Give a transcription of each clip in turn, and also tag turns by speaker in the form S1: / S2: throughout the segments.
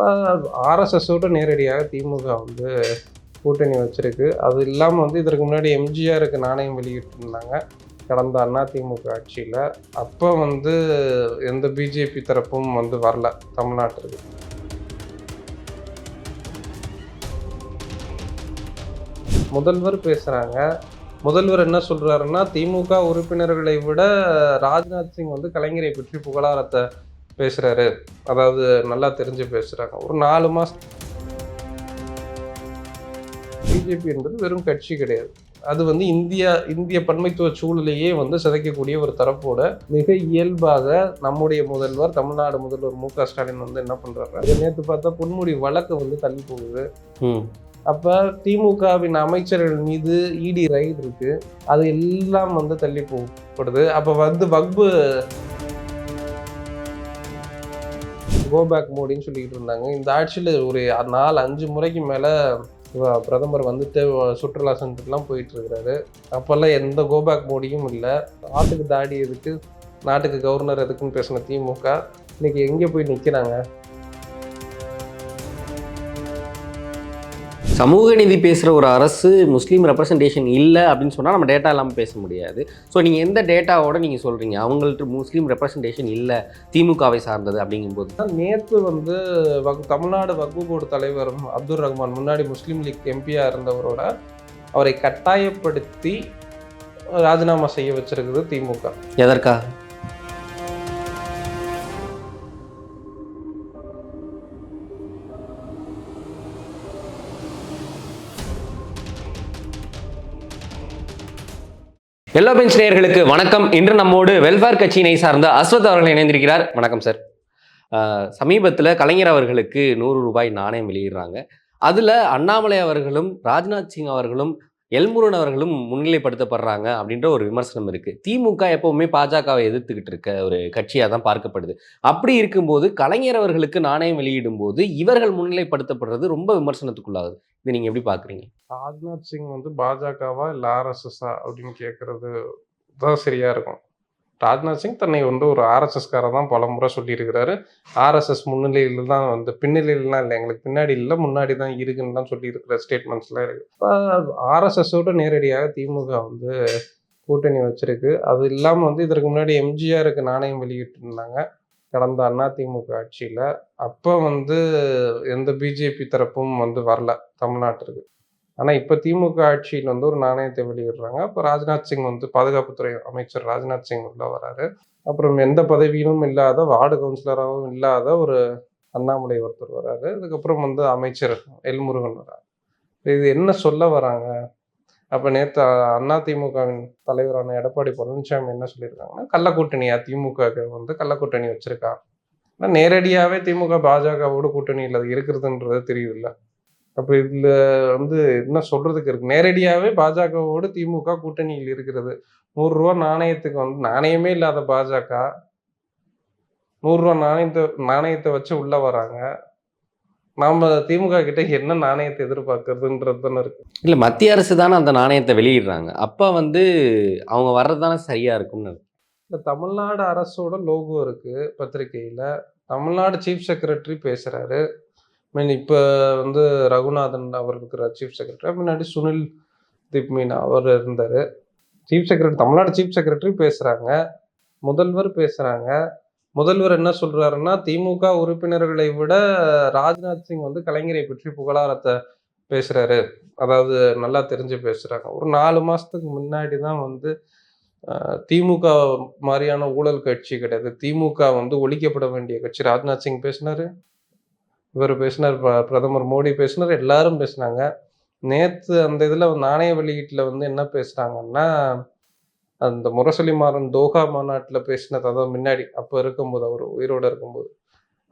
S1: இப்போ ஆர்எஸ்எஸோட நேரடியாக திமுக வந்து கூட்டணி வச்சிருக்கு. அது இல்லாமல் வந்து இதற்கு முன்னாடி எம்ஜிஆருக்கு நாணயம் வெளியிட்டிருந்தாங்க. கடந்த அண்ணா திமுக ஆட்சியில். அப்போ வந்து எந்த பிஜேபி தரப்பும் வந்து வரல தமிழ்நாட்டிற்கு முதல்வர் பேசுகிறாங்க முதல்வர் என்ன சொல்கிறாருன்னா திமுக உறுப்பினர்களை விட ராஜ்நாத் சிங் வந்து கலைஞரை பற்றி புகழாரத்தை பேசுறாரு. அதாவது நல்லா தெரிஞ்சு பேசுறாங்க. ஒரு நாலு மாசம் பிஜேபி என்பது வெறும் கட்சி கிடையாது. அது வந்து இந்தியா இந்திய பன்மைத்துவ சூழலையே வந்து சிதைக்கக்கூடிய ஒரு தரப்போட மிக இயல்பாக நம்முடைய முதல்வர் தமிழ்நாடு முதல்வர் மு க ஸ்டாலின் வந்து என்ன பண்றாரு? நேற்று பார்த்தா பொன்முடி வழக்கு வந்து தள்ளி போகுது. அப்ப திமுகவின் அமைச்சர்கள் மீது இடி ரைடு இருக்கு. அது எல்லாம் வந்து தள்ளி போகப்படுது. அப்ப வந்து வக்பு கோபேக் மோடின்னு சொல்லிக்கிட்டு இருந்தாங்க. இந்த ஆட்சியில் ஒரு நாலு அஞ்சு முறைக்கு மேலே பிரதமர் வந்துட்டு சுற்றுலா சென்றுலாம் போயிட்டு இருக்கிறாரு அப்போல்லாம் எந்த கோபேக் மோடியும் இல்லை. நாட்டுக்கு தாடி எதுக்கு நாட்டுக்கு கவர்னர் எதுக்குன்னு பேசின திமுக இன்னைக்கு எங்கே போய் நிற்கிறாங்க
S2: சமூக நீதி பேசுகிற ஒரு அரசு முஸ்லீம் ரெப்ரசன்டேஷன் இல்லை அப்படின்னு சொன்னால் நம்ம டேட்டா இல்லாமல் பேச முடியாது. ஸோ நீங்கள் எந்த டேட்டாவோட நீங்கள் சொல்கிறீங்க அவங்கள்ட்ட முஸ்லீம் ரெப்ரசன்டேஷன் இல்லை திமுகவை சார்ந்தது அப்படிங்கும்போது.
S1: நேற்று வந்து வக் தமிழ்நாடு வக்பு போர்டு தலைவர் அப்துல் ரஹ்மான் முன்னாடி முஸ்லீம் லீக் எம்பியா இருந்தவரோட அவரை கட்டாயப்படுத்தி ராஜினாமா செய்ய வச்சிருக்குது திமுக.
S2: எதற்காக எல்லோ பெஞ்ச் நேயர்களுக்கு வணக்கம். இன்று நம்மோடு வெல்ஃபேர் கட்சியினை சார்ந்த அஸ்வத் அவர்கள் இணைந்திருக்கிறார். வணக்கம் சார் சமீபத்தில் கலைஞர் அவர்களுக்கு நூறு ரூபாய் நாணயம் வெளியிடுறாங்க. அதில் அண்ணாமலை அவர்களும் ராஜ்நாத் சிங் அவர்களும் எல்முருகன் அவர்களும் முன்னிலைப்படுத்தப்படுறாங்க அப்படின்ற ஒரு விமர்சனம் இருக்குது திமுக எப்பவுமே பாஜகவை எதிர்த்துக்கிட்டு இருக்க ஒரு கட்சியாக தான் பார்க்கப்படுது. அப்படி இருக்கும்போது கலைஞர் அவர்களுக்கு நாணயம் வெளியிடும் போது இவர்கள் முன்னிலைப்படுத்தப்படுறது ரொம்ப விமர்சனத்துக்குள்ளாகுது. இது நீங்கள் எப்படி பார்க்குறீங்க
S1: ராஜ்நாத் சிங் வந்து பாஜகவா இல்லை ஆர்எஸ்எஸ்ஸா அப்படின்னு கேட்குறது தான் சரியாக இருக்கும். ராஜ்நாத் சிங் தன்னை வந்து ஒரு ஆர்எஸ்எஸ்கார தான் பல முறை சொல்லியிருக்கிறாரு. ஆர்எஸ்எஸ் முன்னிலையில் தான் வந்து பின்னிலையிலாம் இல்லை எங்களுக்கு பின்னாடி இல்லை முன்னாடி தான் இருக்குன்னு தான் சொல்லியிருக்கிற ஸ்டேட்மெண்ட்ஸ்லாம் இருக்கு. இப்போ ஆர்எஸ்எஸோட நேரடியாக திமுக வந்து கூட்டணி வச்சிருக்கு. அது இல்லாமல் வந்து இதற்கு முன்னாடி எம்ஜிஆருக்கு நாணயம் வெளியிட்டிருந்தாங்க கடந்த அண்ணா திமுக ஆட்சியில். அப்போ வந்து எந்த பிஜேபி தரப்பும் வந்து வரல தமிழ்நாட்டிற்கு ஆனால் இப்போ திமுக ஆட்சியில் வந்து ஒரு நாணயத்தை வெளியிடுறாங்க. அப்போ ராஜ்நாத் சிங் வந்து பாதுகாப்புத்துறை அமைச்சர் ராஜ்நாத் சிங் உள்ள வராரு. அப்புறம் எந்த பதவியிலும் இல்லாத வார்டு கவுன்சிலராகவும் இல்லாத ஒரு அண்ணாமலை ஒருத்தர் வராரு. அதுக்கப்புறம் வந்து அமைச்சர் எல்முருகன் வராரு. இது என்ன சொல்ல வராங்க? அப்போ நேற்று அண்ணா திமுகவின் தலைவரான எடப்பாடி பழனிசாமி என்ன சொல்லியிருக்காங்கன்னா கள்ளக்கூட்டணியா திமுக வந்து கள்ளக்கூட்டணி வச்சிருக்கா ஆனால் நேரடியாகவே திமுக பாஜகவோட கூட்டணியில் இருக்கிறதுன்றது தெரியுதுல்ல. அப்போ இதில் வந்து என்ன சொல்றதுக்கு இருக்கு? நேரடியாகவே பாஜகவோடு திமுக கூட்டணியில் இருக்கிறது. நூறுரூவா நாணயத்துக்கு வந்து நாணயமே இல்லாத பாஜக. நூறுரூவா நாணயத்தை நாணயத்தை வச்சு உள்ள வராங்க. நாம திமுக கிட்ட என்ன நாணயத்தை எதிர்பார்க்கறதுன்றது தானே இருக்கு.
S2: இல்ல மத்திய அரசு தானே அந்த நாணயத்தை வெளியிடுறாங்க. அப்ப வந்து அவங்க வர்றது தானே சரியா இருக்கும்னு
S1: இந்த தமிழ்நாடு அரசோட லோகோ இருக்கு பத்திரிகையில. தமிழ்நாடு சீஃப் செக்ரட்டரி பேசுறாரு. மீன் இப்போ வந்து ரகுநாதன் அவர் இருக்கிற சீஃப் செக்ரட்டரி முன்னாடி சுனில் தீப் மீனா அவர் இருந்தார். Chief secretary Tamil Nadu chief secretary பேசுகிறாங்க முதல்வர் பேசுகிறாங்க முதல்வர் என்ன சொல்றாருன்னா திமுக உறுப்பினர்களை விட ராஜ்நாத் சிங் வந்து கலைஞரை பற்றி புகழாரத்தை பேசுறாரு. அதாவது நல்லா தெரிஞ்சு பேசுறாங்க. ஒரு நாலு மாசத்துக்கு முன்னாடி தான் வந்து திமுக மாதிரியான ஊழல் கட்சி கிடையாது. திமுக வந்து ஒழிக்கப்பட வேண்டிய கட்சி. ராஜ்நாத் சிங் பேசினாரு. இவர் பேசினார் ப- பிரதமர் மோடி பேசினார் எல்லாரும் பேசினாங்க. நேற்று அந்த இதில் நாணய வெளியீட்டில் வந்து என்ன பேசுறாங்கன்னா அந்த முரசொலி மாறன் தோஹா மாநாட்டில் பேசினது அதாவது முன்னாடி அப்போ இருக்கும்போது அவர் உயிரோட இருக்கும்போது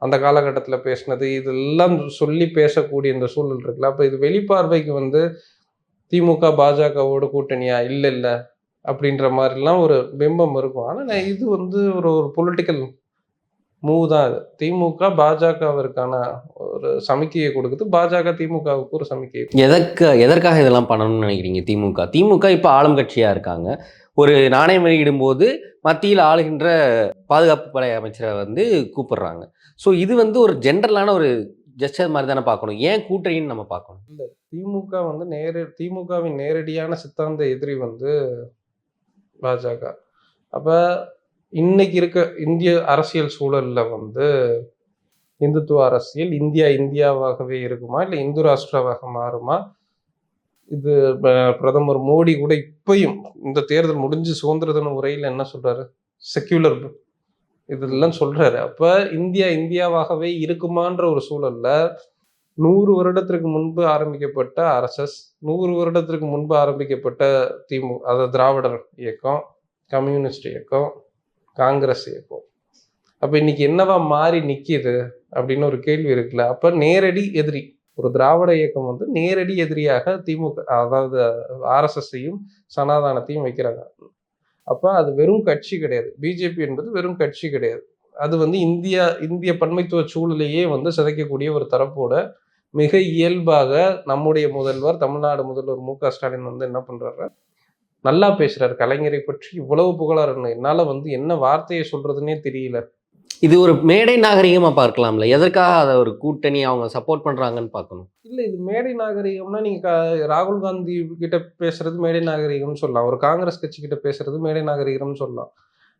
S1: அந்த காலகட்டத்தில் பேசினது இதெல்லாம் சொல்லி பேசக்கூடிய இந்த சூழல் இருக்குல்ல. அப்போ இது வெளிப்பார்வைக்கு வந்து திமுக பாஜகவோட கூட்டணியா? இல்லை இல்லை அப்படின்ற மாதிரிலாம் ஒரு பிம்பம் இருக்கும். ஆனால் இது வந்து ஒரு ஒரு பொலிட்டிக்கல் மூவ் தான் இது திமுக பாஜகவிற்கான ஒரு சமிக்கையை கொடுக்குது. பாஜக திமுகவுக்கு ஒரு சமிக்கையை
S2: எதற்கு எதற்காக இதெல்லாம் பண்ணணும்னு நினைக்கிறீங்க திமுக? திமுக இப்போ ஆளும் கட்சியா இருக்காங்க. ஒரு நாணயம் வெளியிடும்போது மத்தியில் ஆளுகின்ற பாதுகாப்பு படை அமைச்சரை வந்து கூப்பிடுறாங்க. ஸோ இது வந்து ஒரு ஜென்ரலான ஒரு ஜஸ்டர் மாதிரி தானே பார்க்கணும். ஏன் கூட்டணின்னு நம்ம பார்க்கணும்?
S1: திமுக வந்து நேர திமுகவின் நேரடியான சித்தாந்த எதிரி வந்து பாஜக. அப்ப இன்னைக்கு இருக்க இந்திய அரசியல் சூழல்ல வந்து இந்துத்துவ அரசியல் இந்தியா இந்தியாவாகவே இருக்குமா? இல்லை இந்து ராஷ்டிராவாக மாறுமா? இது ப- பிரதமர் மோடி கூட இப்பையும் இந்த தேர்தல் முடிஞ்சு சுதந்திர தின உரையில் என்ன சொல்றாரு? செக்யூலர் இதெல்லாம் சொல்றாரு. அப்ப இந்தியா இந்தியாவாகவே இருக்குமான்ற ஒரு சூழல்ல நூறு வருடத்திற்கு முன்பு ஆரம்பிக்கப்பட்ட ஆர்எஸ்எஸ் நூறு வருடத்திற்கு முன்பு ஆரம்பிக்கப்பட்ட திமு அதாவது திராவிடர் இயக்கம் கம்யூனிஸ்ட் இயக்கம் காங்கிரஸ் இயக்கம். அப்ப இன்னைக்கு என்னவா மாறி நிக்கிது அப்படின்னு ஒரு கேள்வி இருக்குல்ல? அப்ப நேரடி எதிரி ஒரு திராவிட இயக்கம் வந்து நேரடி எதிரியாக திமுக அதாவது ஆர்எஸ்எஸ்ஸையும் சனாதானத்தையும் வைக்கிறாங்க. அப்ப அது வெறும் கட்சி கிடையாது. பிஜேபி என்பது வெறும் கட்சி கிடையாது. அது வந்து இந்தியா இந்திய பன்மைத்துவ சூழலையே வந்து சிதைக்கக்கூடிய ஒரு தரப்போட மிக இயல்பாக நம்முடைய முதல்வர் தமிழ்நாடு முதல்வர் மு க ஸ்டாலின் வந்து என்ன பண்றாரு நல்லா பேசுறாரு. கலைஞரை பற்றி இவ்வளவு புகழாருன்னு என்னால வந்து என்ன வார்த்தையை சொல்றதுன்னே தெரியல.
S2: இது ஒரு மேடை நாகரிகமா பார்க்கலாம்ல? எதற்காக அதை ஒரு கூட்டணி அவங்க சப்போர்ட் பண்றாங்கன்னு பார்க்கணும்.
S1: இல்ல இது மேடை நாகரிகம்னா நீங்க க- ராகுல் காந்தி கிட்ட பேசுறது மேடை நாகரிகம்னு சொல்லலாம். ஒரு காங்கிரஸ் கட்சி கிட்ட பேசுறது மேடை நாகரிகம்னு சொல்லலாம்.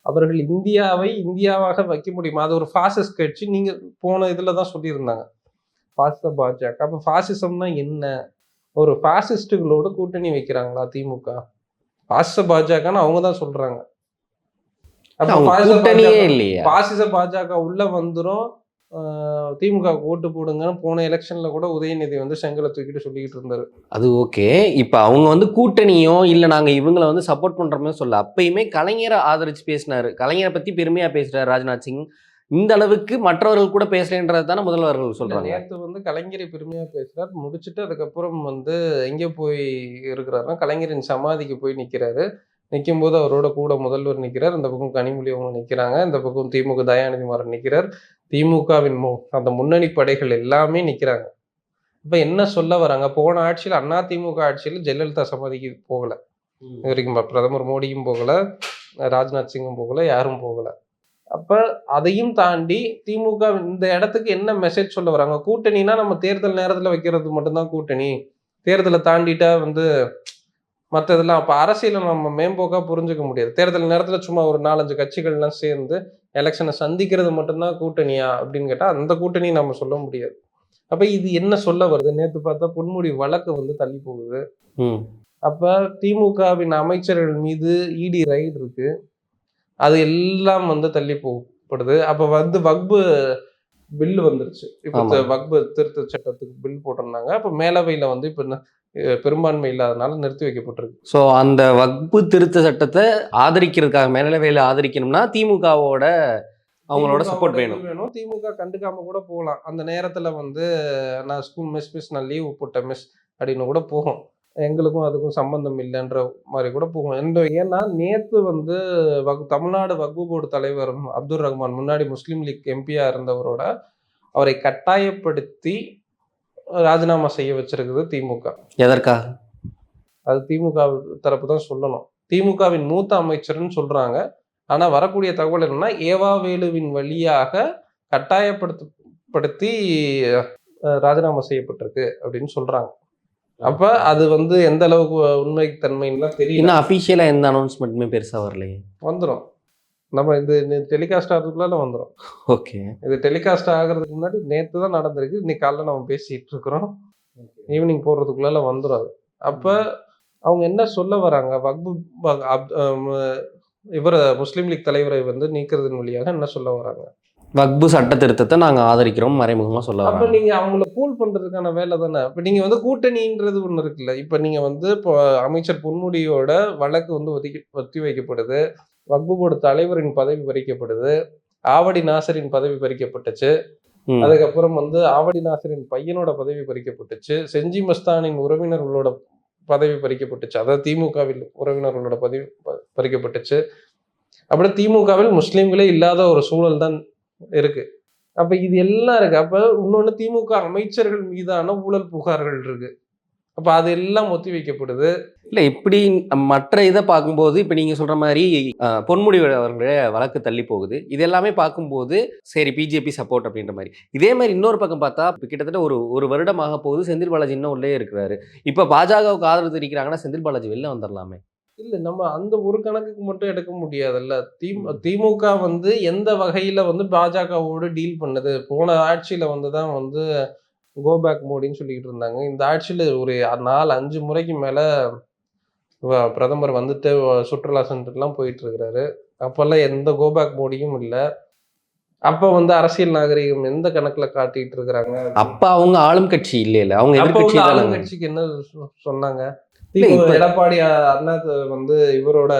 S1: அவர்கள் இந்தியாவை இந்தியாவாக வைக்க முடியுமா? அது ஒரு ஃபாசிஸ்ட் கட்சி. நீங்க போன இதுல தான் சொல்லியிருந்தாங்க. பாசிச பாஜக. அப்ப ஃபாசிசம்னா என்ன? ஒரு ஃபாசிஸ்டுகளோட கூட்டணி வைக்கிறாங்களா திமுக? பாசிச பாஜகன்னு அவங்க தான் சொல்றாங்க. பாசிச பாஜக உள்ள வந்துரும். திமுக ஓட்டு போடுங்கன்னு போன எலெக்ஷன்ல கூட உதயநிதி வந்து செங்கலை தூக்கிட்டு சொல்லிக்கிட்டு இருந்தாரு.
S2: அது ஓகே. இப்போ அவங்க வந்து கூட்டணியோ இல்லை நாங்கள் இவங்கள வந்து சப்போர்ட் பண்ணுறோமே சொல்ல அப்பயுமே கலைஞரை ஆதரிச்சு பேசினாரு. கலைஞரை பற்றி பெருமையாக பேசுறாரு ராஜ்நாத் சிங். இந்த அளவுக்கு மற்றவர்கள் கூட பேசலைன்றது தானே முதல்வர்கள் சொல்றாங்க.
S1: நேத்து வந்து கலைஞரை பெருமையா பேசுறாரு. முடிச்சுட்டு அதுக்கப்புறம் வந்து எங்க போய் இருக்கிறாருன்னா கலைஞரின் சமாதிக்கு போய் நிக்கிறாரு. நிற்கும் போது அவரோட கூட முதல்வர் நிக்கிறார். இந்த பக்கம் கனிமொழி அவங்க நிக்கிறாங்க. இந்த பக்கம் திமுக தயாநிதி மாறன் நிக்கிறார். திமுகவின் மு அந்த முன்னணி படைகள் எல்லாமே நிக்கிறாங்க. இப்ப என்ன சொல்ல வராங்க? போன ஆட்சியில் அண்ணா திமுக ஆட்சியில் ஜெயலலிதா சமாதிக்கு போகல. இது வரைக்கும் பிரதமர் மோடியும் போகல. ராஜ்நாத் சிங்கும் போகல. யாரும் போகல. அப்ப அதையும் தாண்டி திமுக இந்த இடத்துக்கு என்ன மெசேஜ் சொல்ல வராங்க? கூட்டணினா நம்ம தேர்தல் நேரத்துல வைக்கிறது மட்டும்தான் கூட்டணி. தேர்தலை தாண்டிட்டா வந்து மற்ற இதெல்லாம் அப்ப அரசியலை நம்ம மேம்போக்கா புரிஞ்சுக்க முடியாது. தேர்தல் நேரத்துல சும்மா ஒரு நாலஞ்சு கட்சிகள்லாம் சேர்ந்து எலெக்ஷனை சந்திக்கிறது மட்டும்தான் கூட்டணியா அப்படின்னு கேட்டா அந்த கூட்டணி நம்ம சொல்ல முடியாது. அப்ப இது என்ன சொல்ல வருது? நேத்து பார்த்தா பொன்முடி வழக்கு வந்து தள்ளி போகுது. அப்ப திமுகவின் அமைச்சர்கள் மீது இடி ரைடு இருக்கு. அது எல்லாம் வந்து தள்ளி போகப்படுது. அப்ப வந்து வக்பு பில்லு வந்துருச்சு. இப்ப வக்பு திருத்த சட்டத்துக்கு பில் போட்டிருந்தாங்க. அப்ப மேலவையில வந்து இப்ப பெரும்பான்மை இல்லாதனால நிறுத்தி வைக்கப்பட்டிருக்கு.
S2: ஸோ அந்த வக்பு திருத்த சட்டத்தை ஆதரிக்கிறதுக்காக மேலவையில் ஆதரிக்கணும்னா திமுகவோட அவங்களோட சப்போர்ட் வேணும்.
S1: வேணும். திமுக கண்டுக்காம கூட போகலாம். அந்த நேரத்துல வந்து நான் ஸ்கூல் மிஸ் மிஸ் நான் லீவ் போட்டேன் மிஸ் அப்படின்னு கூட போகும் எங்களுக்கும் அதுக்கும் சம்பந்தம் இல்லைன்ற மாதிரி கூட போகும். எந்த ஏன்னா நேத்து வந்து வக் தமிழ்நாடு வக்பு போர்டு தலைவர் அப்துல் ரஹ்மான் முன்னாடி முஸ்லீம் லீக் எம்பியா இருந்தவரோட அவரை கட்டாயப்படுத்தி ராஜினாமா செய்ய வச்சிருக்குது திமுக.
S2: எதற்காக
S1: அது திமுக தரப்பு தான் சொல்லணும். திமுகவின் மூத்த அமைச்சர்னு சொல்றாங்க. ஆனா வரக்கூடிய தகவல் என்னன்னா ஏவா வேலுவின் வழியாக கட்டாயப்படுத்தப்படுத்தி ராஜினாமா செய்யப்பட்டிருக்கு அப்படின்னு சொல்றாங்க. அப்ப அது வந்து எந்த அளவுக்கு உண்மை தன்மைன்னுலாம் தெரியல.
S2: இன்னும் அஃபிஷியலாக எந்த அனௌன்ஸ்மெண்ட்டுமே பெருசாக வரலையே?
S1: வந்துடும் நம்ம இது டெலிகாஸ்ட் ஆகிறதுக்குள்ள வந்துடும்
S2: ஓகே.
S1: இது டெலிகாஸ்ட் ஆகிறதுக்கு முன்னாடி நேத்து தான் நடந்திருக்கு. இன்னைக்கு காலைல நம்ம பேசிட்டு இருக்கிறோம். ஈவினிங் போடுறதுக்குள்ள வந்துடும் அது. அப்ப அவங்க என்ன சொல்ல வராங்க? வக்பு இவர முஸ்லீம் லீக் தலைவரை வந்து நீக்கிறதன் வழியாக என்ன சொல்ல வராங்க?
S2: வக்பு சட்ட திருத்தத்தை நாங்கள் ஆதரிக்கிறோம் மறைமுகமாக சொல்ல
S1: அப்ப
S2: வராங்க
S1: நீங்க அவங்கள கூல் பண்றதுக்கான வேலை தானே? இப்ப நீங்க வந்து கூட்டணின்றது ஒண்ணு இருக்குல்ல. இப்ப நீங்க வந்து இப்போ அமைச்சர் பொன்முடியோட வழக்கு வந்து ஒதுக்கி ஒத்தி வைக்கப்படுது. வக்பு போர்டு தலைவரின் பதவி பறிக்கப்படுது. ஆவடி நாசரின் பதவி பறிக்கப்பட்டுச்சு. அதுக்கப்புறம் வந்து ஆவடி நாசரின் பையனோட பதவி பறிக்கப்பட்டுச்சு. செஞ்சி மஸ்தானின் உறவினர்களோட பதவி பறிக்கப்பட்டுச்சு. அதாவது திமுகவில் உறவினர்களோட பதவி பறிக்கப்பட்டுச்சு. அப்புறம் திமுகவில் முஸ்லீம்களே இல்லாத ஒரு சூழல் தான் இருக்கு. அப்ப இது எல்லாம் இருக்கு. அப்ப இன்னொன்னு திமுக அமைச்சர்கள் மீதான ஊழல் புகார்கள் இருக்கு. அப்போ அது எல்லாம் ஒத்தி வைக்கப்படுது.
S2: இல்லை இப்படி மற்ற இதை பார்க்கும்போது இப்போ நீங்கள் சொல்கிற மாதிரி பொன்முடி அவர்களுடைய வழக்கு தள்ளி போகுது. இது எல்லாமே பார்க்கும்போது சரி பிஜேபி சப்போர்ட் அப்படின்ற மாதிரி. இதே மாதிரி இன்னொரு பக்கம் பார்த்தா கிட்டத்தட்ட ஒரு ஒரு வருடமாக போகுது. செந்தில் பாலாஜி இன்னும் உள்ளே இருக்கிறாரு. இப்போ பாஜகவுக்கு ஆதரவு தெரிவிக்கிறாங்கன்னா செந்தில் பாலாஜி வெளில வந்துடலாமே
S1: இல்ல நம்ம அந்த ஒரு கணக்குக்கு மட்டும் எடுக்க முடியாதுல்ல. திமு திமுக வந்து எந்த வகையில வந்து பாஜகவோடு டீல் பண்ணுது? போன ஆட்சியில வந்து தான் வந்து கோபேக் மோடின்னு சொல்லிக்கிட்டு இருந்தாங்க. இந்த ஆட்சியில ஒரு நாலு அஞ்சு முறைக்கு மேல பிரதமர் வந்துட்டு சுற்றுலா சென்டர்லாம் போயிட்டு இருக்கிறாரு அப்பெல்லாம் எந்த கோபேக் மோடியும் இல்லை. அப்ப வந்து அரசியல் நாகரிகம் எந்த கணக்குல காட்டிட்டு இருக்கிறாங்க
S2: அப்ப அவங்க ஆளும் கட்சி இல்லையில? அவங்க எதிர்கட்சி தானே?
S1: ஆளுங்கட்சிக்கு என்ன சொன்னாங்க? எடப்பாடி அண்ணா வந்து இவரோட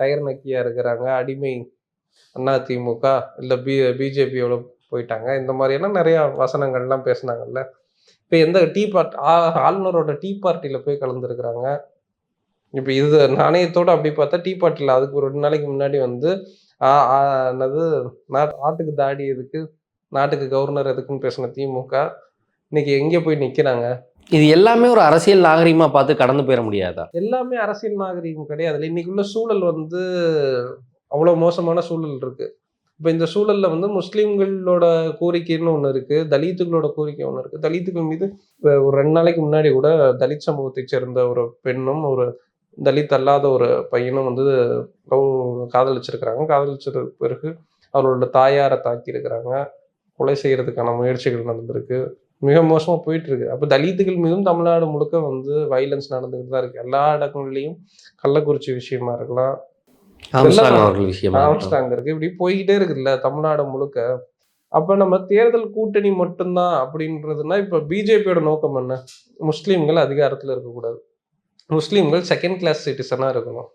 S1: டயர் நக்கியா இருக்கிறாங்க அடிமை அண்ணா திமுக இல்ல பி பிஜேபியோட போயிட்டாங்க. இந்த மாதிரியெல்லாம் நிறைய வசனங்கள்லாம் பேசுனாங்கல்ல. இப்ப எந்த டீ பார்ட் ஆளுநரோட டீ பார்ட்டியில போய் கலந்துருக்கிறாங்க. இப்ப இது நாணயத்தோட அப்படி பார்த்தா டீ பார்ட்டியில் அதுக்கு ஒரு ரெண்டு நாளைக்கு முன்னாடி வந்து என்னது நாட்- நாட்டுக்கு தாடி எதுக்கு நாட்டுக்கு கவர்னர் எதுக்குன்னு பேசின திமுக இன்னைக்கு எங்க போய் நிக்கிறாங்க?
S2: இது எல்லாமே ஒரு அரசியல் நாகரிகமாக பார்த்து கடந்து போயிட முடியாதா?
S1: எல்லாமே அரசியல் நாகரிகம் கிடையாது. இன்னைக்கு உள்ள சூழல் வந்து அவ்வளோ மோசமான சூழல் இருக்கு. இப்போ இந்த சூழலில் வந்து முஸ்லீம்களோட கோரிக்கைன்னு ஒன்று இருக்கு தலித்துகளோட கோரிக்கை ஒன்று இருக்கு. தலித்துகள் மீது ஒரு ரெண்டு நாளைக்கு முன்னாடி கூட தலித் சமூகத்தை சேர்ந்த ஒரு பெண்ணும் ஒரு தலித் அல்லாத ஒரு பையனும் வந்து லவ் காதலிச்சிருக்கிறாங்க. காதலிச்சது பிறகு அவர்களோட தாயாரை தாக்கி இருக்கிறாங்க கொலை செய்யறதுக்கான முயற்சிகள் நடந்திருக்கு. மிக மோசமா போயிட்டு இருக்கு அப்ப தலித்துகள் மீதும் தமிழ்நாடு முழுக்க வந்து வைலன்ஸ் நடந்துகிட்டு தான் இருக்கு. எல்லா இடங்கள்லயும் கள்ளக்குறிச்சி விஷயமா இருக்கலாம். ஆம்ஸ்டாங் இருக்கு. இப்படி போய்கிட்டே இருக்குல்ல தமிழ்நாடு முழுக்க. அப்ப நம்ம தேர்தல் கூட்டணி மட்டும்தான் அப்படின்றதுன்னா இப்ப பிஜேபியோட நோக்கம் என்ன? முஸ்லீம்கள் அதிகாரத்துல இருக்கக்கூடாது. முஸ்லீம்கள் செகண்ட் கிளாஸ் சிட்டிசனா இருக்கணும்.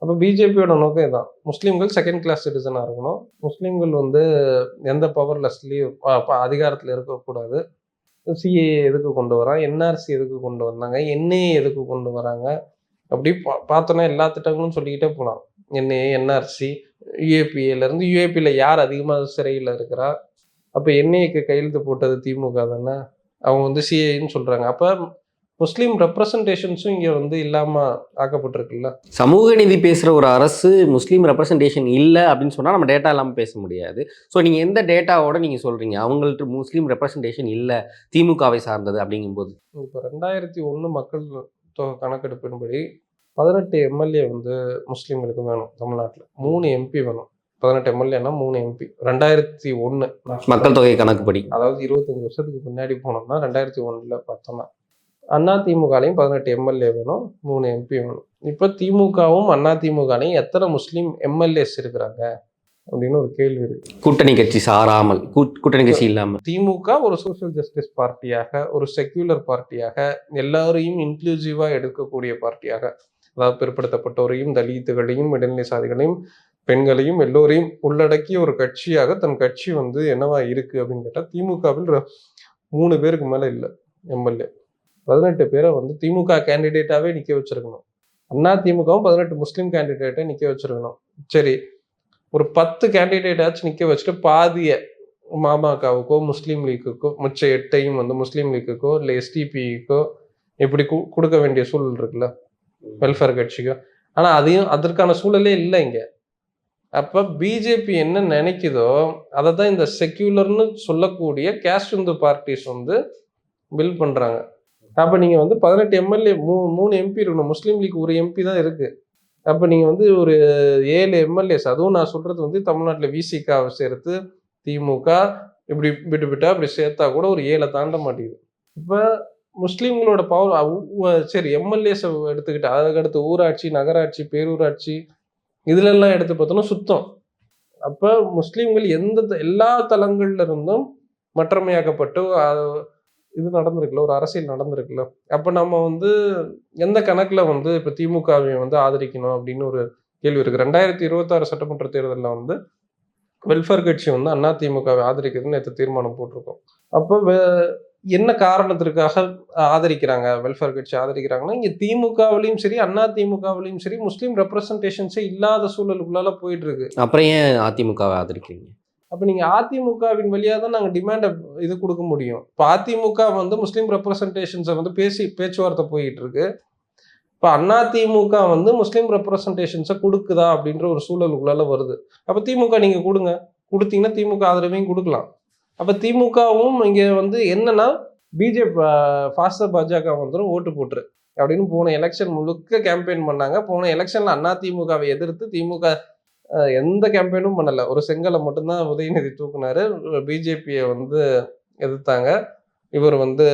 S1: அப்போ பிஜேபியோட நோக்கம் இதான். முஸ்லீம்கள் செகண்ட் கிளாஸ் சிட்டிசனா இருக்கணும். முஸ்லீம்கள் வந்து எந்த பவர்லெஸ்லயும் அதிகாரத்துல இருக்கக்கூடாது. சிஏ எதுக்கு கொண்டு வரான்? என்ஆர்சி எதுக்கு கொண்டு வந்தாங்க? என்ஏ எதுக்கு கொண்டு வராங்க? அப்படி பா பார்த்தோன்னா எல்லா திட்டங்களும் சொல்லிக்கிட்டே போகலாம் என்ஏ என்ஆர்சி யூஏபிஏலேருந்து யூஏபியில் யார் அதிகமாக சிறையில் இருக்கிறா? அப்போ என்ஏக்கு கையெழுத்து போட்டது திமுக தானே? அவங்க வந்து சிஏன்னு சொல்கிறாங்க அப்போ முஸ்லீம் ரெப்ரசன்டேஷன்ஸும் இங்கே வந்து இல்லாமல் ஆக்கப்பட்டிருக்குல்ல?
S2: சமூக நீதி பேசுற ஒரு அரசு முஸ்லீம் ரெப்ரசன்டேஷன் இல்லை அப்படின்னு சொன்னா நம்ம டேட்டா இல்லாமல் பேச முடியாது. ஸோ நீங்க எந்த டேட்டாவோட நீங்க சொல்றீங்க? அவங்கள்ட்ட முஸ்லீம் ரெப்ரசன்டேஷன் இல்லை திமுகவை சார்ந்தது அப்படிங்கும்போது.
S1: இப்போ ரெண்டாயிரத்தி ஒன்று மக்கள் தொகை கணக்கெடுப்பின்படி பதினெட்டு எம்எல்ஏ வந்து முஸ்லீம்களுக்கு வேணும் தமிழ்நாட்டில். மூணு எம்பி வேணும். பதினெட்டு எம்எல்ஏனா மூணு எம்பி ரெண்டாயிரத்தி ஒன்று
S2: மக்கள் தொகை கணக்குப்படி.
S1: அதாவது இருபத்தஞ்சு வருஷத்துக்கு பின்னாடி போனோம்னா ரெண்டாயிரத்தி ஒன்றில் பார்த்தோம்னா அண்ணா திமுகலையும் பதினெட்டு எம்எல்ஏ வேணும் மூணு எம்பி வேணும். இப்போ திமுகவும் அண்ணா திமுகலையும் எத்தனை முஸ்லீம் எம்எல்ஏஸ் இருக்கிறாங்க அப்படின்னு ஒரு கேள்வி இருக்கு.
S2: கூட்டணி கட்சி சாராமல் கூட்- கூட்டணி கட்சி இல்லாம
S1: திமுக ஒரு சோஷியல் ஜஸ்டிஸ் பார்ட்டியாக ஒரு செக்யூலர் பார்ட்டியாக எல்லாரையும் இன்க்ளூசிவா எடுக்கக்கூடிய பார்ட்டியாக அதாவது பிற்படுத்தப்பட்டோரையும் தலித்துகளையும் இடைநிலை சாதிகளையும் பெண்களையும் எல்லோரையும் உள்ளடக்கிய ஒரு கட்சியாக தன் கட்சி வந்து என்னவா இருக்கு அப்படின்னு கேட்டால் திமுகவில் மூணு பேருக்கு மேல இல்லை எம்எல்ஏ பதினெட்டு பேரை வந்து திமுக கேண்டிடேட்டாவே நிக்க வச்சிருக்கணும். அண்ணா திமுகவும் பதினெட்டு முஸ்லீம் கேண்டிடேட்டை நிக்க வச்சிருக்கணும். சரி ஒரு பத்து கேண்டிடேட்டாச்சும் நிக்க வச்சுட்டு பாதிய மாமகவுக்கோ முஸ்லீம் லீக்குக்கோ மிச்ச எட்டையும் வந்து முஸ்லீம் லீக்குக்கோ இல்லை எஸ்டிபிக்கோ இப்படி கு- கொடுக்க வேண்டிய சூழல் இருக்குல்ல? வெல்ஃபேர் கட்சிக்கோ. ஆனா அதையும் அதற்கான சூழலே இல்லை இங்க. அப்ப பிஜேபி என்ன நினைக்குதோ அதை தான் இந்த செக்யூலர்னு சொல்லக்கூடிய கேஸ்ட் இந்து பார்ட்டிஸ் வந்து பில் பண்றாங்க. அப்போ நீங்கள் வந்து பதினெட்டு எம்எல்ஏ மூ மூணு எம்பி இருக்கணும். முஸ்லீம் லீக் ஒரு எம்பி தான் இருக்குது அப்போ நீங்கள் வந்து ஒரு ஏழு எம்எல்ஏஸ் அதுவும் நான் சொல்கிறது வந்து தமிழ்நாட்டில் விசிகாவை சேர்த்து திமுக இப்படி விட்டு விட்டா அப்படி சேர்த்தா கூட ஒரு ஏழை தாண்ட மாட்டேங்குது. இப்போ முஸ்லீம்களோட பவர் சரி எம்எல்ஏஸை எடுத்துக்கிட்டு அதுக்கடுத்து ஊராட்சி நகராட்சி பேரூராட்சி இதுலெல்லாம் எடுத்து பார்த்தோம்னா சுத்தம். அப்போ முஸ்லீம்கள் எந்த எல்லா தளங்கள்ல இருந்தும் மற்றமையாக்கப்பட்டு இது நடந்திருக்குல்ல ஒரு அரசியல் நடந்திருக்குல்ல. அப்போ நம்ம வந்து எந்த கணக்கில் வந்து இப்போ திமுகவையும் வந்து ஆதரிக்கணும் அப்படின்னு ஒரு கேள்வி இருக்குது ரெண்டாயிரத்தி இருபத்தாறு சட்டமன்ற தேர்தலில் வந்து வெல்ஃபேர் கட்சி வந்து அண்ணா திமுகவை ஆதரிக்கிறதுன்னு நேற்று தீர்மானம் போட்டிருக்கோம். அப்போ வே- என்ன காரணத்திற்காக ஆதரிக்கிறாங்க? வெல்ஃபேர் கட்சி ஆதரிக்கிறாங்கன்னா இங்கே திமுகவிலையும் சரி அண்ணா திமுகவிலையும் சரி முஸ்லீம் ரெப்ரசன்டேஷன்ஸே இல்லாத சூழலுக்குள்ளால போயிட்டு இருக்கு.
S2: அப்புறம் ஏன் அதிமுகவை ஆதரிக்கிறீங்க?
S1: அப்போ நீங்கள் அதிமுகவின் வழியாக தான் நாங்கள் டிமாண்டை இது கொடுக்க முடியும். இப்போ அதிமுக வந்து முஸ்லீம் ரெப்ரசன்டேஷன்ஸை வந்து பேசி பேச்சுவார்த்தை போயிட்டு இருக்கு இப்போ அதிமுக வந்து முஸ்லீம் ரெப்ரசன்டேஷன்ஸை கொடுக்குதா அப்படின்ற ஒரு சூழலுக்குள்ளால வருது. அப்போ திமுக நீங்கள் கொடுங்க. கொடுத்தீங்கன்னா திமுக ஆதரவையும் கொடுக்கலாம். அப்போ திமுகவும் இங்கே வந்து என்னன்னா பிஜேபி ஃபாஸ்டர் பாஜக வந்துடும் ஓட்டு போட்டுரு அப்படின்னு போன எலெக்ஷன் முழுக்க கேம்பெயின் பண்ணாங்க. போன எலெக்ஷனில் அண்ணா திமுகவை எதிர்த்து திமுக எந்த கேம்பெயினும் பண்ணல. ஒரு செங்கலை மட்டும்தான் உதயநிதி தூக்குனாரு. பிஜேபியை வந்து எதிர்த்தாங்க. இவர் வந்து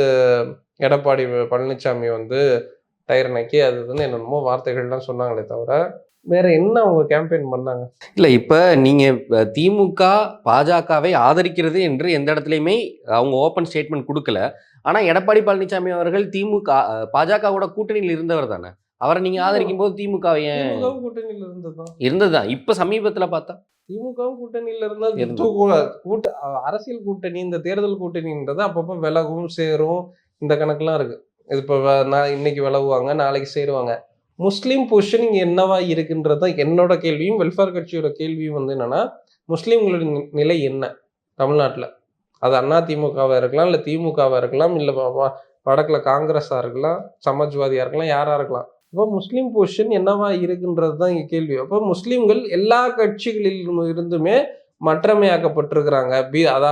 S1: எடப்பாடி பழனிசாமி வந்து டயர் நக்கி அது வந்து என்னென்னமோ வார்த்தைகள்லாம் சொன்னாங்களே தவிர வேற என்ன அவங்க கேம்பெயின் பண்ணாங்க?
S2: இல்ல இப்ப நீங்க திமுக பாஜகவை ஆதரிக்கிறது என்று எந்த இடத்துலயுமே அவங்க ஓப்பன் ஸ்டேட்மெண்ட் கொடுக்கல. ஆனா எடப்பாடி பழனிசாமி அவர்கள் திமுக பாஜக பாஜகவோட கூட்டணியில் இருந்தவர் தானே. அவரை நீங்க ஆதரிக்கும் போது திமுக ஏன்
S1: திமுகவும் கூட்டணியில இருந்ததுதான்
S2: இருந்ததுதான். இப்ப சமீபத்துல பார்த்தா
S1: திமுகவும் கூட்டணியில இருந்தா
S2: இருந்தது.
S1: தூக்கு- கூட்ட அரசியல் கூட்டணி இந்த தேர்தல் கூட்டணின்றது அப்பப்போ விலகும் சேரும் இந்த கணக்கெல்லாம் இருக்கு. இது இப்போ நான் இன்னைக்கு விலகுவாங்க நாளைக்கு சேருவாங்க. முஸ்லீம் பொசிஷனிங் என்னவா இருக்குன்றது என்னோட கேள்வியும் வெல்ஃபேர் கட்சியோட கேள்வியும் வந்து என்னன்னா முஸ்லீம்களோட நிலை என்ன? தமிழ்நாட்டில். அது அண்ணா திமுகவா இருக்கலாம் இல்லை திமுகவா இருக்கலாம் இல்லை வடக்கில் காங்கிரஸாக இருக்கலாம் சமாஜ்வாதியாக இருக்கலாம் யாராக இருக்கலாம். இப்போ முஸ்லீம் பொசிஷன் என்னவா இருக்குன்றது தான் இங்கே கேள்வி. அப்போ முஸ்லீம்கள் எல்லா கட்சிகளிலும் இருந்துமே மற்றமையாக்கப்பட்டிருக்கிறாங்க. பி அதாவது